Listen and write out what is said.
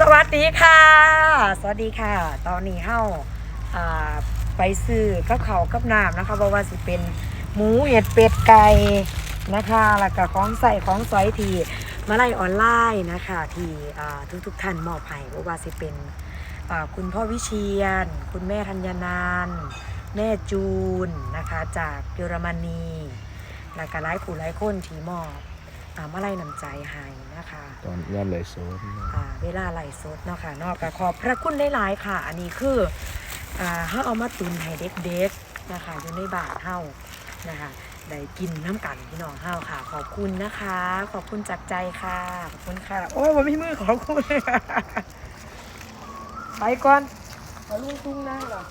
สวัสดีค่ะ สวัสดีค่ะ ตอนนี้เฮาอ่าไปซื้อกับเขากับน้ำนะคะเพราะว่าสิเป็นหมูเห็ดเป็ดไก่นะคะแล้วก็ของใส่ของสอยทีมาไล่ออนไลน์นะคะที่อ่าทุกๆท่านมอบให้เพราะว่าสิเป็นคุณพ่อวิเชียน คุณแม่ธัญญานาน แม่จูนนะคะจากเยอรมนีแล้วก็หลายผู้หลายคนที่มอบ อ่ามาไล่น้ำใจให้นะคะ ตอนย่ามเลยโซนอ่าเวลาไหลฟ์สดเนาะค่ะเนอกจากขอบพระคุณหลาย ๆ ค่ะ อันนี้คืออ่าเฮาเอามาตุนให้เด็กๆนะคะอยู่ในบาทเฮานะคะได้กินน้ำกันพี่น้องเฮาค่ะ ขอบคุณนะคะ ขอบคุณจากใจค่ะ ขอบคุณค่ะ โอ้ยวันมีมือขอบคุณ ไปก่อนขอลุงตุ้งได้ก่อน